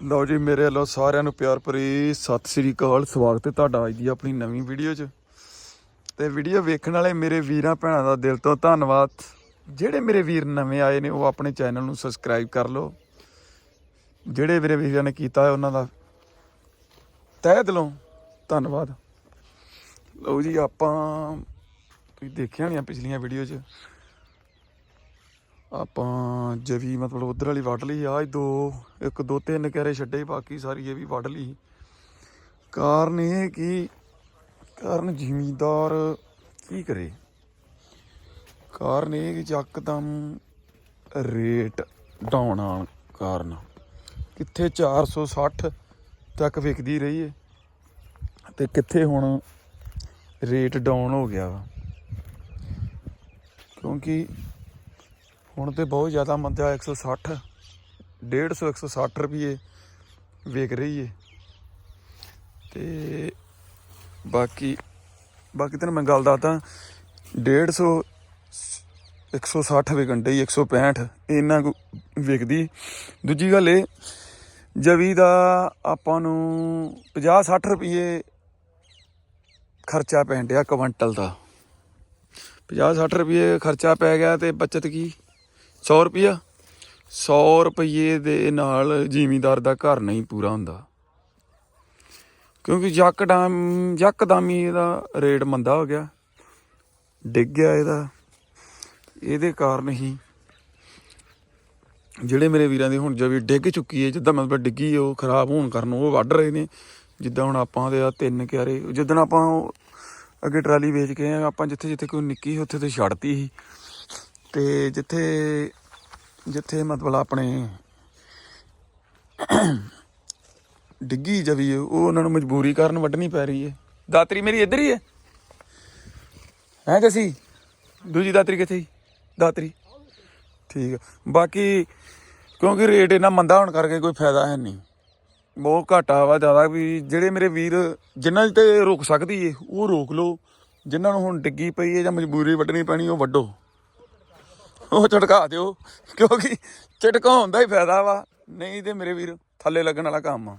ਲਓ ਜੀ, ਮੇਰੇ ਵੱਲੋਂ ਸਾਰਿਆਂ ਨੂੰ ਪਿਆਰ ਭਰੀ ਸਤਿ ਸ੍ਰੀ ਅਕਾਲ। ਸਵਾਗਤ ਹੈ ਤੁਹਾਡਾ ਅੱਜ ਦੀ ਆਪਣੀ ਨਵੀਂ ਵੀਡੀਓ 'ਚ। ਤੇ ਵੀਡੀਓ ਵੇਖਣ ਵਾਲੇ ਮੇਰੇ ਵੀਰਾਂ ਭੈਣਾਂ ਦਾ ਦਿਲ ਤੋਂ ਧੰਨਵਾਦ। ਜਿਹੜੇ ਮੇਰੇ ਵੀਰ ਨਵੇਂ ਆਏ ਨੇ, ਉਹ ਆਪਣੇ ਚੈਨਲ ਨੂੰ ਸਬਸਕ੍ਰਾਈਬ ਕਰ ਲਓ। ਜਿਹੜੇ ਮੇਰੇ ਵੀਰਾਂ ਨੇ ਕੀਤਾ ਹੈ ਉਹਨਾਂ ਦਾ ਤਹਿ ਦਿਲੋਂ ਧੰਨਵਾਦ। ਲਓ ਜੀ, ਆਪਾਂ ਤੁਸੀਂ ਦੇਖਿਆ ਨਹੀਂ ਪਿਛਲੀਆਂ ਵੀਡੀਓ 'ਚ? ਆਪਾਂ ਜਵੀ ਮਤਲਬ ਉਧਰ ਵਾਲੀ ਵੱਢ ਲਈ ਆ ਦੋ, ਇੱਕ ਦੋ ਤਿੰਨ ਕੈਰੇ ਛੱਡੇ, ਬਾਕੀ ਸਾਰੀ ਇਹ ਵੀ ਵੱਢ ਲਈ। ਕਾਰਨ ਇਹ ਕਿ, ਕਾਰਨ ਜ਼ਿਮੀਦਾਰ ਕੀ ਕਰੇ? ਕਾਰਨ ਇਹ ਕਿ ਯਕਦਮ ਰੇਟ ਡਾਊਨ ਆਉਣ ਕਾਰਨ ਕਿੱਥੇ 460 ਤੱਕ ਵਿਕਦੀ ਰਹੀ ਏ ਤੇ ਕਿੱਥੇ ਹੁਣ ਰੇਟ ਡਾਊਨ ਹੋ ਗਿਆ ਵਾ? ਕਿਉਂਕਿ ਹੁਣ ਤੇ ਬਹੁਤ ਜ਼ਿਆਦਾ ਮੰਦਿਆ 160 150 160 ਰੁਪਏ ਵਿਕ ਰਹੀ ਏ। ਤੇ ਬਾਕੀ ਬਾਕੀ ਤੈਨੂੰ ਮੈਂ ਗੱਲ ਦੱਸਦਾ 150 160 ਵਿਕਣ ਡਈ 165 ਇੰਨਾ ਕੁ ਵਿਕਦੀ। ਦੂਜੀ ਗੱਲ ਇਹ ਜਵੀ ਦਾ ਆਪਾਂ ਨੂੰ 50 60 ਰੁਪਏ ਖਰਚਾ ਪੈਣ ਡਿਆ ਕੁਇੰਟਲ ਦਾ। 50 60 ਰੁਪਏ ਖਰਚਾ ਪੈ ਗਿਆ ਤੇ ਬਚਤ ਕੀ? 100 ਰੁਪਿਆ 100 ਰੁਪਏ ਦੇ ਨਾਲ ਜ਼ਿਮੀਂਦਾਰ ਦਾ ਘਰ ਨਹੀਂ ਪੂਰਾ ਹੁੰਦਾ। ਕਿਉਂਕਿ ਯਕਦਮ ਯਕਦਮ ਹੀ ਇਹਦਾ ਰੇਟ ਮੰਦਾ ਹੋ ਗਿਆ। ਡਿੱਗ ਗਿਆ ਇਹਦਾ। ਇਹਦੇ ਕਾਰਨ ਹੀ ਜਿਹੜੇ ਮੇਰੇ ਵੀਰਾਂ ਦੀ ਹੁਣ ਜਵੀ ਡਿੱਗ ਚੁੱਕੀ ਹੈ ਜਿੱਦਾਂ ਮਤਲਬ ਡਿੱਗੀ ਉਹ ਖਰਾਬ ਹੋਣ ਕਾਰਨ ਉਹ ਵੱਢ ਰਹੇ ਨੇ। ਜਿੱਦਾਂ ਹੁਣ ਆਪਾਂ ਦੇ ਆ ਤਿੰਨ ਕਿਆਰੇ ਜਿੱਦਣ ਆਪਾਂ ਉਹ ਅੱਗੇ ਟਰਾਲੀ ਵੇਚ ਕੇ ਆਏ, ਆਪਾਂ ਜਿੱਥੇ ਜਿੱਥੇ ਕੋਈ ਨਿੱਕੀ ਸੀ ਉੱਥੇ ਤੇ ਛੱਡਤੀ ਸੀ। ਤੇ ਜਿੱਥੇ ਜਿੱਥੇ ਮਤਲਬ ਆਪਣੇ ਡਿੱਗੀ ਜਵੀ, ਉਹ ਉਹਨਾਂ ਨੂੰ ਮਜਬੂਰੀ ਕਾਰਨ ਵੱਢਣੀ ਪੈ ਰਹੀ ਹੈ ਦਾਤਰੀ ਮੇਰੀ ਇੱਧਰ ਹੀ ਹੈ ਹੈ ਜਸੀ? ਦੂਜੀ ਦਾਤਰੀ ਕਿੱਥੇ ਦਾਤਰੀ। ਠੀਕ ਹੈ ਬਾਕੀ ਕਿਉਂਕਿ ਰੇਟ ਇਹਨਾਂ ਮੰਦਾ ਹੋਣ ਕਰਕੇ ਕੋਈ ਫਾਇਦਾ ਹੈ ਨਹੀਂ। ਬਹੁਤ ਘਾਟਾ ਵਾ ਜ਼ਿਆਦਾ ਵੀ, ਜਿਹੜੇ ਮੇਰੇ ਵੀਰ ਜਿਨ੍ਹਾਂ ਦੀ ਤੇ ਰੁਕ ਸਕਦੀ ਏ, ਉਹ ਰੋਕ ਲਓ। ਜਿਨ੍ਹਾਂ ਨੂੰ ਹੁਣ ਡਿੱਗੀ ਪਈ ਏ ਜਾਂ ਮਜਬੂਰੀ ਵੱਢਣੀ ਪੈਣੀ, ਉਹ ਵੱਢੋ। ਉਹ ਝਟਕਾ ਦਿਓ, ਕਿਉਂਕਿ ਝਟਕਾਉਣ ਦਾ ਹੀ ਫਾਇਦਾ ਵਾ। ਨਹੀਂ ਤੇ ਮੇਰੇ ਵੀਰ, ਥੱਲੇ ਲੱਗਣ ਵਾਲਾ ਕੰਮ ਆ।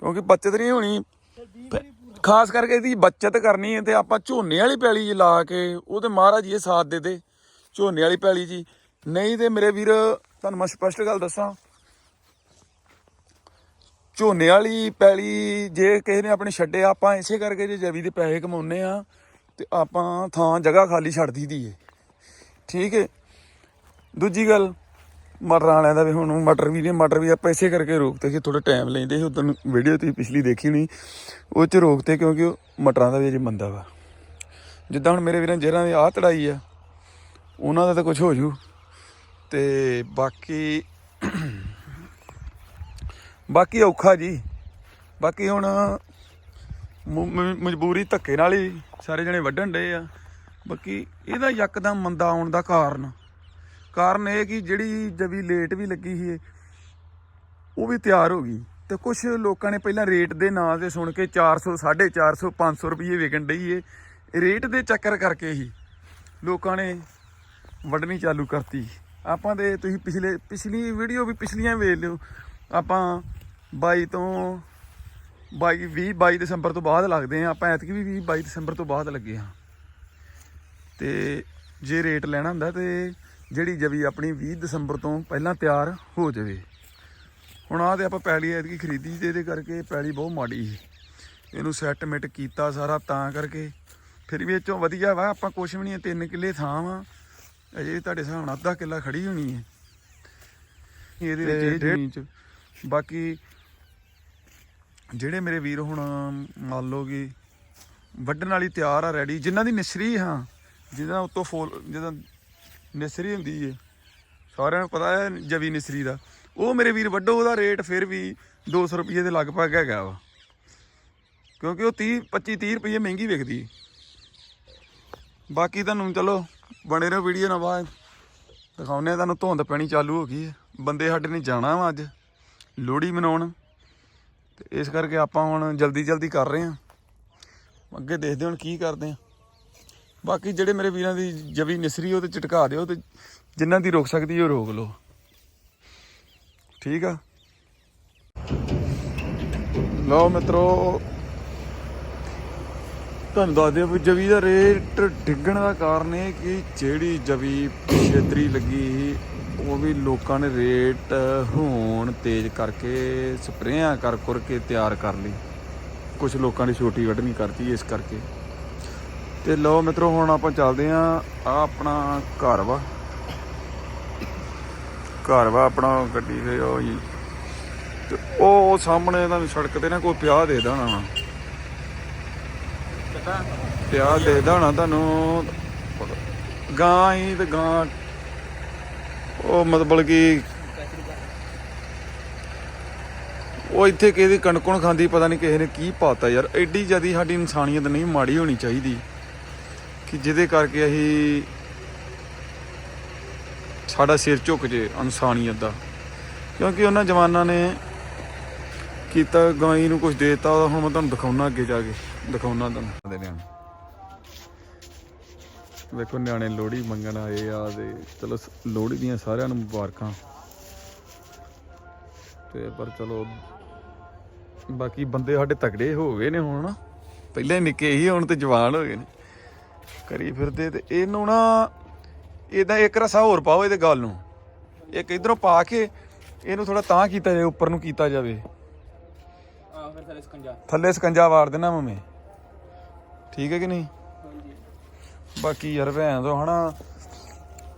ਕਿਉਂਕਿ ਬੱਚਤ ਨਹੀਂ ਹੋਣੀ। ਖਾਸ ਕਰਕੇ ਇਹਦੀ ਬੱਚਤ ਕਰਨੀ ਹੈ ਤੇ ਆਪਾਂ ਝੋਨੇ ਵਾਲੀ ਪੈਲੀ ਜੀ ਲਾ ਕੇ, ਉਹ ਤੇ ਮਹਾਰਾਜ ਜੀ ਇਹ ਸਾਥ ਦੇ ਦੇ, ਝੋਨੇ ਵਾਲੀ ਪੈਲੀ ਜੀ। ਨਹੀਂ ਤੇ ਮੇਰੇ ਵੀਰ, ਤੁਹਾਨੂੰ ਮੈਂ ਸਪਸ਼ਟ ਗੱਲ ਦੱਸਾਂ। ਝੋਨੇ ਵਾਲੀ ਪੈਲੀ ਜੇ ਕਿਸੇ ਨੇ ਆਪਣੇ ਛੱਡੇ, ਆਪਾਂ ਇਸੇ ਕਰਕੇ ਜੇ ਜਵੀ ਦੇ ਪੈਸੇ ਕਮਾਉਨੇ ਆ ਤੇ ਆਪਾਂ ਥਾਂ ਜਗ੍ਹਾ ਖਾਲੀ ਛੱਡ ਦਈਦੀ ਏ। ਠੀਕ ਹੈ। ਦੂਜੀ ਗੱਲ, ਮਟਰਾਂ ਵਾਲਿਆਂ ਦਾ ਵੀ ਹੁਣ ਮਟਰ ਵੀ ਨੇ, ਮਟਰ ਵੀ ਆਪਾਂ ਇਸੇ ਕਰਕੇ ਰੋਕਤੇ ਸੀ ਥੋੜਾ ਟਾਈਮ ਲੈਂਦੇ ਸੀ ਉਦੋਂ ਵੀਡੀਓ ਤੁਸੀਂ ਪਿਛਲੀ ਦੇਖੀ ਨਹੀਂ ਉਹ ਚ ਰੋਕਤੇ ਕਿਉਂਕਿ ਉਹ ਮਟਰਾਂ ਦਾ ਵੀ ਅਜੇ ਮੰਦਾ ਵਾ। ਜਿੱਦਾਂ ਹੁਣ ਮੇਰੇ ਵੀਰਾਂ ਜਿਹਨਾਂ ਦੀ ਆਹ ਤੜਾਈ ਆ, ਉਹਨਾਂ ਦਾ ਤਾਂ ਕੁਝ ਹੋ ਜੂ। ਤੇ ਬਾਕੀ ਬਾਕੀ ਔਖਾ ਜੀ। ਬਾਕੀ ਹੁਣ ਮਜਬੂਰੀ ਧੱਕੇ ਨਾਲ ਹੀ ਸਾਰੇ ਜਣੇ ਵੱਢਣ ਡਏ ਆ। ਬਾਕੀ ਇਹਦਾ ਯਕਦਮ ਮੰਦਾ ਆਉਣ ਦਾ ਕਾਰਨ। ਕਾਰਨ ਇਹ ਕਿ ਜਿਹੜੀ ਜਵੀ ਲੇਟ ਵੀ ਲੱਗੀ ਸੀ, ਉਹ ਵੀ ਤਿਆਰ ਹੋ ਗਈ। ਤੇ ਕੁਝ ਲੋਕਾਂ ਨੇ ਪਹਿਲਾਂ ਰੇਟ ਦੇ ਨਾਂ ਤੇ ਸੁਣ ਕੇ 400 450 500 ਰੁਪਏ ਵਿਕਣ ਡਈ ਏ। ਰੇਟ ਦੇ ਚੱਕਰ ਕਰਕੇ ਹੀ ਲੋਕਾਂ ਨੇ ਵੱਢਣੀ ਚਾਲੂ ਕਰਤੀ। ਆਪਾਂ ਦੇ ਤੁਸੀਂ ਪਿਛਲੇ, ਪਿਛਲੀ ਵੀਡੀਓ ਵੀ ਪਿਛਲੀਆਂ ਵੇਖ ਲਿਓ। ਆਪਾਂ 22 ਤੋਂ 22 20 22 ਦਸੰਬਰ ਤੋਂ ਬਾਅਦ ਲੱਗਦੇ ਆ ਆਪਾਂ ਐਤਕੀ ਵੀ 20 22 ਦਸੰਬਰ ਤੋਂ ਬਾਅਦ ਲੱਗੇ ਆ ਤੇ ਜੇ ਰੇਟ ਲੈਣਾ ਹੁੰਦਾ ਤੇ ਜਿਹੜੀ ਜਵੀ ਆਪਣੀ 20 ਦਸੰਬਰ ਤੋਂ ਪਹਿਲਾਂ ਤਿਆਰ ਹੋ ਜਾਵੇ। ਹੁਣ ਆਹ ਤੇ ਆਪਾਂ ਪੈਲੀ ਐਤਕੀ ਖਰੀਦੀ ਤੇ ਇਹਦੇ ਕਰਕੇ ਪੈਲੀ ਬਹੁਤ ਮਾੜੀ ਸੀ। ਇਹਨੂੰ ਸੈਟਮੈਂਟ ਕੀਤਾ ਸਾਰਾ ਤਾਂ ਕਰਕੇ। ਫਿਰ ਵੀ ਇਹ ਚੋਂ ਵਧੀਆ ਵਾ ਆਪਾਂ ਕੁਛ ਵੀ ਨਹੀਂ ਤਿੰਨ ਕਿੱਲੇ ਥਾਂ ਵਾ। ਅਜੇ ਤੁਹਾਡੇ ਹਿਸਾਬ ਨਾਲ ਅੱਧਾ ਕਿੱਲਾ ਖੜੀ ਹੋਣੀ ਹੈ। ਇਹਦੇ ਵਿੱਚ ਇਹ ਜ਼ਮੀਨ ਚ। ਬਾਕੀ ਜਿਹੜੇ ਮੇਰੇ ਵੀਰ ਹੁਣ ਮੰਨ ਲਓ ਕਿ ਵੱਢਣ ਵਾਲੀ ਤਿਆਰ ਆ ਰੈਡੀ ਜਿਨ੍ਹਾਂ ਦੀ ਨਿਸਰੀ ਹਾਂ ਜਿਹਦਾ ਉੱਤੋਂ ਫੋਲ, ਜਿਹਦਾ ਨਿਸਰੀ ਹੁੰਦੀ ਏ। ਸਾਰਿਆਂ ਨੂੰ ਪਤਾ ਹੈ ਜਵੀ ਨਿਸਰੀ ਦਾ। ਉਹ ਮੇਰੇ ਵੀਰ ਵੱਡੋ, ਉਹਦਾ ਰੇਟ ਫਿਰ ਵੀ 200 ਰੁਪਏ ਦੇ ਲਗਭਗ ਹੈਗਾ ਵਾ। ਕਿਉਂਕਿ ਉਹ 30 25 30 ਰੁਪਏ ਮਹਿੰਗੀ ਵਿਕਦੀ ਬਾਕੀ ਤੁਹਾਨੂੰ ਚਲੋ, ਬਣੇ ਰਹੋ ਵੀਡੀਓ ਨਾਲ ਬਾਅਦ ਦਿਖਾਉਨੇ ਆ ਤੁਹਾਨੂੰ ਧੁੰਦ ਪੈਣੀ ਚਾਲੂ ਹੋ ਗਈ ਹੈ ਬੰਦੇ ਸਾਡੇ ਨੇ ਜਾਣਾ ਵਾ ਅੱਜ, ਲੋਹੜੀ ਮਨਾਉਣ। ਤੇ ਇਸ ਕਰਕੇ ਆਪਾਂ ਹੁਣ ਜਲਦੀ ਜਲਦੀ ਕਰ ਰਹੇ ਹਾਂ। ਅੱਗੇ ਦੇਖਦੇ ਹੁਣ ਕੀ ਕਰਦੇ ਹਾਂ। ਬਾਕੀ ਜਿਹੜੇ ਮੇਰੇ ਵੀਰਾਂ ਦੀ ਜਵੀ ਨਿਸਰੀ, ਉਹ ਤੇ ਝਟਕਾ ਦਿਓ ਤੇ ਜਿਨ੍ਹਾਂ ਦੀ ਰੋਕ ਸਕਦੀ ਉਹ ਰੋਕ ਲਓ। ਠੀਕ ਆ? ਲਓ ਮਿੱਤਰੋ, ਤੁਹਾਨੂੰ ਦੱਸ ਦਿਓ ਵੀ ਜਵੀ ਦਾ ਰੇਟ ਡਿੱਗਣ ਦਾ ਕਾਰਨ ਇਹ ਕਿ ਜਿਹੜੀ ਜਵੀ ਛੇਤਰੀ ਲੱਗੀ ਸੀ, ਉਹ ਵੀ ਲੋਕਾਂ ਨੇ ਰੇਟ ਹੋਣ ਤੇਜ਼ ਕਰਕੇ ਸਪਰੇਆਂ ਕਰ ਕਰ ਕੇ ਤਿਆਰ ਕਰ ਲਈ। ਕੁਝ ਲੋਕਾਂ ਨੇ ਛੋਟੀ ਵੱਢਣੀ ਕਰਤੀ ਇਸ ਕਰਕੇ। ਤੇ ਲਓ ਮਿੱਤਰੋ, ਹੁਣ ਆਪਾਂ ਚੱਲਦੇ ਆਂ ਆ ਆਪਣਾ ਘਰ ਵਾ। ਘਰ ਵਾ ਆਪਣਾ ਗੱਡੀ ਦੇ ਉਹ ਜੀ। ਤੇ ਉਹ ਸਾਹਮਣੇ ਇਹਨਾਂ ਸੜਕ ਤੇ ਨਾ ਕੋਈ ਪਿਆ ਦੇ ਦੇਣਾ ਵਾ। ਪਿਆ ਦੇ ਦੇਣਾ ਤੁਹਾਨੂੰ। ਗਾਂ ਹੀ ਤੇ ਗਾਂ ਉਹ ਮਤਲਬ ਕਿ ਉਹ ਇੱਥੇ ਕਿਸੇ ਦੀ ਕਣਕਣ ਖਾਂਦੀ, ਪਤਾ ਨਹੀਂ ਕਿਸੇ ਨੇ ਕੀ ਪਾਤਾ ਯਾਰ। ਐਡੀ ਜਿਆਦੀ ਸਾਡੀ ਇਨਸਾਨੀਅਤ ਨਹੀਂ, ਮਾੜੀ ਹੋਣੀ ਚਾਹੀਦੀ। ਕਿ ਜਿਹਦੇ ਕਰਕੇ ਅਸੀਂ ਸਾਡਾ ਸਿਰ ਝੁਕ ਜੇ ਇਨਸਾਨੀਅਤ ਦਾ। ਕਿਉਂਕਿ ਉਹਨਾਂ ਜਵਾਨਾਂ ਨੇ ਕੀਤਾ ਗਾਈ ਨੂੰ ਕੁਝ ਦੇਤਾ, ਹੁਣ ਮੈਂ ਤੁਹਾਨੂੰ ਦਿਖਾਉਣਾ ਅੱਗੇ ਜਾ ਕੇ, ਦਿਖਾਉਣਾ ਤੁਹਾਨੂੰ। ਦੇ ਨਿਆਣੇ ਵੇਖੋ ਨਿਆਣੇ ਲੋਹੜੀ ਮੰਗਣ ਆਏ ਆ ਤੇ ਚਲੋ ਲੋਹੜੀ ਦੀਆਂ ਸਾਰਿਆਂ ਨੂੰ ਮੁਬਾਰਕਾਂ। ਤੇ ਪਰ ਚਲੋ, ਬਾਕੀ ਬੰਦੇ ਸਾਡੇ ਤਗੜੇ ਹੋ ਗਏ ਨੇ ਹੁਣ ਪਹਿਲਾਂ ਨਿੱਕੇ ਹੀ ਹੁਣ ਤੇ ਜਵਾਨ ਹੋ ਗਏ ਨੇ। ਕਰੀ ਫਿਰਦੇ ਤੇ ਇਹਨੂੰ ਨਾ ਇਹਦਾ ਇੱਕ ਰਸਾ ਹੋਰ ਪਾਓ ਇਹਦੇ ਗੱਲ ਨੂੰ। ਇੱਕ ਇਧਰੋਂ ਪਾ ਕੇ ਇਹਨੂੰ ਥੋੜਾ ਤਾਂ ਕੀਤਾ ਜਾਵੇ ਉੱਪਰ ਨੂੰ ਕੀਤਾ ਜਾਵੇ। ਆ ਫਿਰ ਸਾਰੇ ਸਕੰਜਾ। ਥੱਲੇ ਸਕੰਜਾ ਵਾਰ ਦੇਣਾ ਮਵੇਂ ਠੀਕ ਹੈ ਕਿ ਨਹੀਂ? ਬਾਕੀ ਯਾਰ ਭੈਣ ਤੋਂ ਹਨਾ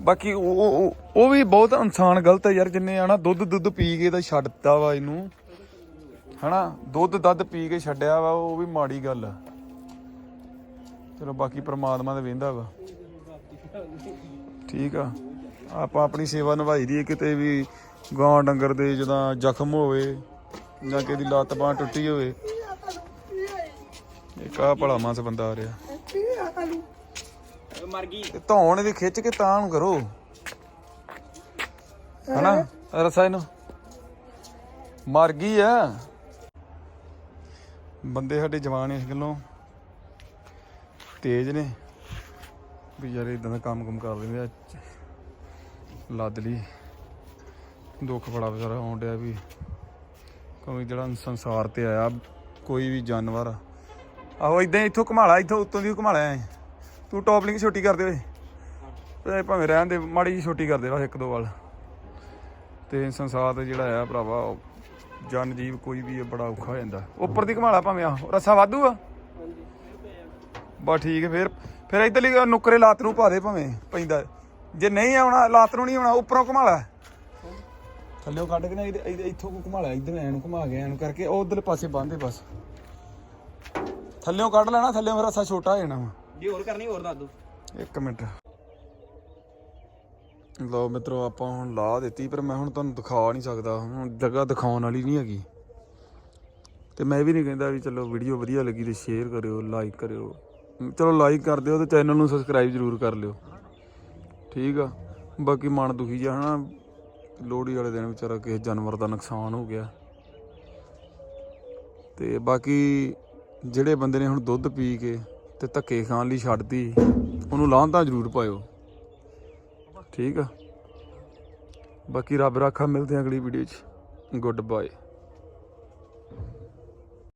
ਬਾਕੀ ਉਹ ਉਹ- ਵੀ ਬਹੁਤ ਇਨਸਾਨ ਗਲਤ ਹੈ ਯਾਰ ਜਿੰਨੇ ਹਨਾ ਦੁੱਧ ਦੁੱਧ ਪੀ ਕੇ ਤਾਂ ਛੱਡਤਾ ਵਾ ਇਹਨੂੰ। ਹਨਾ ਦੁੱਧ ਦੱਧ ਪੀ ਕੇ ਛੱਡਿਆ ਵਾ ਉਹ ਵੀ ਮਾੜੀ ਗੱਲ ਆ। ਚਲੋ ਬਾਕੀ ਪ੍ਰਮਾਤਮਾ ਤੇ ਵੇਂਦਾ ਵਾ। ਠੀਕ ਆ। ਆਪਾਂ ਆਪਣੀ ਸੇਵਾ ਨਿਭਾਈ ਦੀ ਕਿਤੇ ਵੀ ਗਾਂ ਡੰਗਰ ਦੇ ਜਦੋਂ ਜ਼ਖਮ ਹੋਵੇ ਜਾਂ ਕਿਸੇ ਦੀ ਲੱਤ ਬਾਂਹ ਟੁੱਟੀ ਹੋਵੇ। ਇੱਕ ਆ ਭਲਾ ਮਾਸ ਬੰਦਾ ਆ। ਰਿਹਾ ਇਹ ਮਰ ਗਈ ਧੌਣ ਇਹਦੀ ਖਿੱਚ ਕੇ ਤਾਂ ਕਰੋ। ਹਨਾ? ਰਸਾ ਇਹਨੂੰ ਮਰ ਗਈ ਆ। ਬੰਦੇ ਸਾਡੇ ਜਵਾਨ ਇਸ ਗੱਲੋਂ। ਤੇਜ਼ ਨੇ। ਵੀ ਯਾਰ ਇਦਾਂ ਦਾ ਕੰਮ ਕੰਮ ਕਰ ਲੈਂਦੇ ਆ, ਲੱਦ ਲਈ। ਦੁੱਖ ਬੜਾ ਵਿਚਾਰਾ ਆਉਣ ਡਿਆ ਵੀ। ਕੋਈ ਜਿਹੜਾ ਸੰਸਾਰ ਤੇ ਆਇਆ, ਕੋਈ ਵੀ ਜਾਨਵਰ। ਆਹੋ ਇਦਾਂ ਇੱਥੋਂ ਘਮਾਲਾ ਇੱਥੋਂ ਉੱਤੋਂ ਦੀ ਘਮਾਲਾ ਐ। ਤੂੰ ਟੌਪ ਲਿੰਕ ਛੋਟੀ ਕਰ ਦੇ ਓਏ। ਭਾਵੇਂ ਰਹਿਣ ਦੇ, ਮਾੜੀ ਜੀ ਛੋਟੀ ਕਰ ਦੇ ਬਸ ਇੱਕ ਦੋ ਵਾਲ ਤੇ ਸੰਸਾਰ ਤੇ ਜਿਹੜਾ ਆ ਭਰਾਵਾ, ਉਹ ਜਨ ਜੀਵ ਕੋਈ ਵੀ ਬੜਾ ਔਖਾ ਹੋ ਜਾਂਦਾ। ਉੱਪਰ ਦੀ ਘਮਾਲਾ ਭਾਵੇਂ ਆ ਰੱਸਾ ਵਾਧੂ ਆ। ਬਸ ਠੀਕ ਹੈ ਫਿਰ ਫਿਰ ਇਧਰਲੀ ਨੁਕਰੇ ਲਾਤ ਨੂੰ ਪਾ ਦੇ ਭਾਵੇਂ ਪੈਂਦਾ। ਜੇ ਨਹੀਂ ਆਉਣਾ ਲਾਤ ਨੂੰ ਨਹੀਂ ਆਉਣਾ ਉੱਪਰੋਂ ਘਮਾਲਾ ਥੱਲੇੋਂ ਕੱਢ ਕੇ ਨਾ ਇੱਥੋਂ ਕੋ ਘਮਾਲਾ ਇਧਰ ਐ ਨੂੰ ਘਮਾ ਗਿਆ ਐਨੂੰ ਕਰਕੇ ਉਹ ਉਧਰਲੇ ਪਾਸੇ ਬੰਨਦੇ ਬਸ। ਥੱਲੇੋਂ ਕੱਢ ਲੈਣਾ ਥੱਲੇੋਂ ਫਿਰ ਰੱਸਾ ਛੋਟਾ ਹੋ ਜਾਣਾ ਵਾ। ਜੇ ਹੋਰ ਕਰਨੀ ਹੋਰ ਦੱਸ ਦੋ। ਇੱਕ ਮਿੰਟ। ਲਓ ਮਿੱਤਰੋ ਆਪਾਂ ਹੁਣ ਲਾ ਦਿੱਤੀ ਪਰ ਮੈਂ ਹੁਣ ਤੁਹਾਨੂੰ ਦਿਖਾ ਨਹੀਂ ਸਕਦਾ। ਹੁਣ ਜਗ੍ਹਾ ਦਿਖਾਉਣ ਵਾਲੀ ਨਹੀਂ ਹੈਗੀ। ਤੇ ਮੈਂ ਵੀ ਨਹੀਂ ਕਹਿੰਦਾ ਵੀ ਚਲੋ ਵੀਡੀਓ ਵਧੀਆ ਲੱਗੀ ਤੇ ਸ਼ੇਅਰ ਕਰਿਓ ਲਾਈਕ ਕਰਿਓ। ਚਲੋ ਲਾਈਕ ਕਰ ਦਿਓ ਤੇ ਚੈਨਲ ਨੂੰ ਸਬਸਕ੍ਰਾਈਬ ਜ਼ਰੂਰ ਕਰ ਲਿਓ। ਠੀਕ ਆ? ਬਾਕੀ ਮਨ ਦੁਖੀ ਜਿਹਾ ਹਨਾ। ਲੋਹੜੀ ਵਾਲੇ ਦਿਨ ਵਿਚਾਰਾ ਕਿਸੇ ਜਾਨਵਰ ਦਾ ਨੁਕਸਾਨ ਹੋ ਗਿਆ। ਤੇ ਬਾਕੀ ਜਿਹੜੇ ਬੰਦੇ ਨੇ ਹੁਣ ਦੁੱਧ ਪੀ ਕੇ ਤੇ ਧੱਕੇ ਖਾਣ ਲਈ ਛੱਡਤੀ, ਉਹਨੂੰ ਲਾਂਭਾ ਜ਼ਰੂਰ ਪਾਇਓ। ਠੀਕ ਆ? ਬਾਕੀ ਰੱਬ ਰਾਖਾ, ਮਿਲਦੇ ਆ ਅਗਲੀ ਵੀਡੀਓ 'ਚ। Good bye